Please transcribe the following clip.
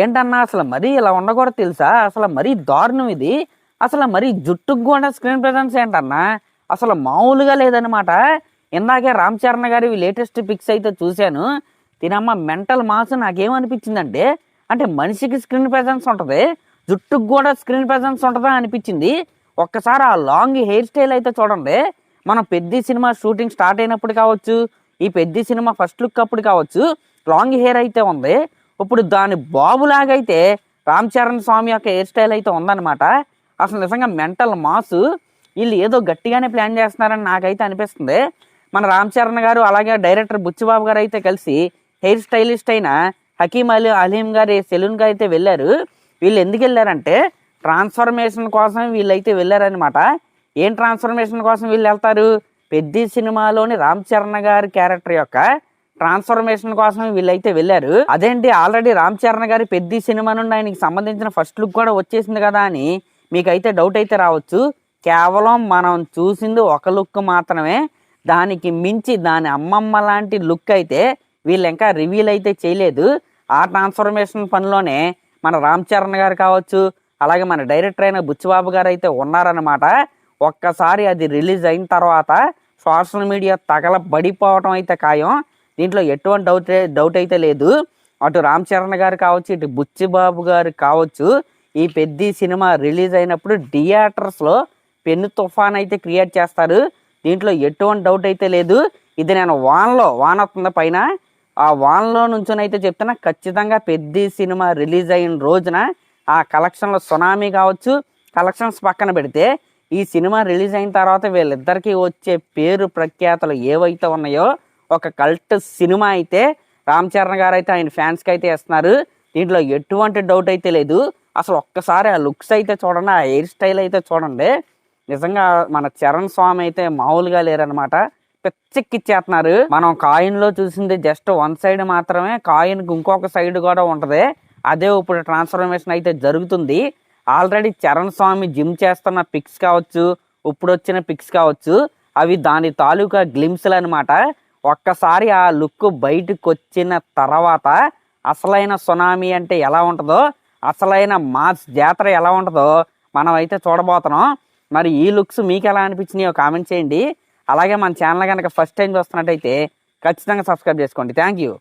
ఏంటన్నా అసలు మరీ ఇలా ఉండకూడదు తెలుసా? అసలు మరీ దారుణం ఇది. అసలు మరీ జుట్టుకు కూడా స్క్రీన్ ప్రెజెన్స్ ఏంటన్నా? అసలు మామూలుగా లేదనమాట ఇందాకే రామ్ చరణ్ గారి లేటెస్ట్ పిక్స్ అయితే చూశాను. తినమ్మ మెంటల్ మాస్ నాకేమనిపించిందంటే అంటే మనిషికి స్క్రీన్ ప్రెజెన్స్ ఉంటుంది జుట్టుకు కూడా స్క్రీన్ ప్రెజెన్స్ ఉంటుందా అనిపించింది. ఒక్కసారి ఆ లాంగ్ హెయిర్ స్టైల్ అయితే చూడండి. మనం పెద్ద సినిమా షూటింగ్ స్టార్ట్ అయినప్పుడు కావచ్చు ఈ పెద్ద సినిమా ఫస్ట్ లుక్ అప్పుడు కావచ్చు లాంగ్ హెయిర్ అయితే ఉంది. ఇప్పుడు దాని బాబులాగైతే రామ్ చరణ్ స్వామి యొక్క హెయిర్ స్టైల్ అయితే ఉందన్నమాట. అసలు నిజంగా మెంటల్ మాస్. వీళ్ళు ఏదో గట్టిగానే ప్లాన్ చేస్తున్నారని నాకైతే అనిపిస్తుంది. మన రామ్ చరణ్ గారు అలాగే డైరెక్టర్ బుచ్చిబాబు గారు అయితే కలిసి హెయిర్ స్టైలిస్ట్ అయిన హకీం అలీ అలీం గారి సెలూన్కి అయితే వెళ్ళారు. వీళ్ళు ఎందుకు వెళ్ళారంటే ట్రాన్స్ఫర్మేషన్ కోసం వీళ్ళైతే వెళ్ళారనమాట ఏం ట్రాన్స్ఫర్మేషన్ కోసం వీళ్ళు వెళ్తారు? పెద్ద సినిమాలోని రామ్ చరణ్ గారి క్యారెక్టర్ యొక్క ట్రాన్స్ఫర్మేషన్ కోసం వీళ్ళైతే వెళ్ళారు. అదేంటి ఆల్రెడీ రామ్ చరణ్ గారి పెద్ద సినిమా నుండి ఆయనకి సంబంధించిన ఫస్ట్ లుక్ కూడా వచ్చేసింది కదా అని మీకైతే డౌట్ అయితే రావచ్చు. కేవలం మనం చూసింది ఒక లుక్ మాత్రమే. దానికి మించి దాని అమ్మమ్మ లాంటి లుక్ అయితే వీళ్ళు ఇంకా రివీల్ అయితే చేయలేదు. ఆ ట్రాన్స్ఫర్మేషన్ పనిలోనే మన రామ్ చరణ్ గారు కావచ్చు అలాగే మన డైరెక్టర్ అయిన బుచ్చిబాబు గారు అయితే ఉన్నారనమాట ఒక్కసారి అది రిలీజ్ అయిన తర్వాత సోషల్ మీడియా తగల పడిపోవటం అయితే ఖాయం. దీంట్లో ఎటువంటి డౌట్ డౌట్ అయితే లేదు. అటు రామ్ చరణ్ గారు కావచ్చు ఇటు బుచ్చిబాబు గారు కావచ్చు ఈ పెద్ద సినిమా రిలీజ్ అయినప్పుడు థియేటర్స్లో పెన్ను తుఫాన్ అయితే క్రియేట్ చేస్తారు. దీంట్లో ఎటువంటి డౌట్ అయితే లేదు. ఇది నేను వాన్లో వాన్ వస్తుంది పైన? ఆ వాన్లో నుంచొని అయితే చెప్తున్నా ఖచ్చితంగా పెద్ద సినిమా రిలీజ్ అయిన రోజున ఆ కలెక్షన్లో సునామీ కావచ్చు కలెక్షన్స్ పక్కన పెడితే ఈ సినిమా రిలీజ్ అయిన తర్వాత వీళ్ళిద్దరికీ వచ్చే పేరు ప్రఖ్యాతలు ఏవైతే ఉన్నాయో ఒక కల్ట్ సినిమా అయితే రామ్ చరణ్ గారు అయితే ఆయన ఫ్యాన్స్కి అయితే ఇస్తున్నారు దీంట్లో ఎటువంటి డౌట్ అయితే లేదు. అసలు ఒక్కసారి ఆ లుక్స్ అయితే చూడండి ఆ హెయిర్ స్టైల్ అయితే చూడండి. నిజంగా మన చరణ్ స్వామి అయితే మామూలుగా లేరనమాట పిచ్చెక్కిచ్చేస్తున్నారు. మనం కాయిన్లో చూసింది జస్ట్ వన్ సైడ్ మాత్రమే కాయిన్ ఇంకొక సైడ్ కూడా ఉంటుంది. అదే ఇప్పుడు ట్రాన్స్ఫర్మేషన్ అయితే జరుగుతుంది. ఆల్రెడీ చరణ్ స్వామి జిమ్ చేస్తున్న పిక్స్ కావచ్చు ఇప్పుడు వచ్చిన పిక్స్ కావచ్చు అవి దాని తాలూకా గ్లిమ్స్లు అనమాట ఒక్కసారి ఆ లుక్ బయటకు వచ్చిన తర్వాత అసలైన సునామీ అంటే ఎలా ఉంటుందో అసలైన మాస్ జాతర ఎలా ఉంటుందో మనం అయితే చూడబోతున్నాం. మరి ఈ లుక్స్ మీకు ఎలా అనిపించినాయో కామెంట్ చేయండి. అలాగే మన ఛానల్ కనుక ఫస్ట్ టైం చూస్తున్నట్టయితే ఖచ్చితంగా సబ్స్క్రైబ్ చేసుకోండి. Thank you.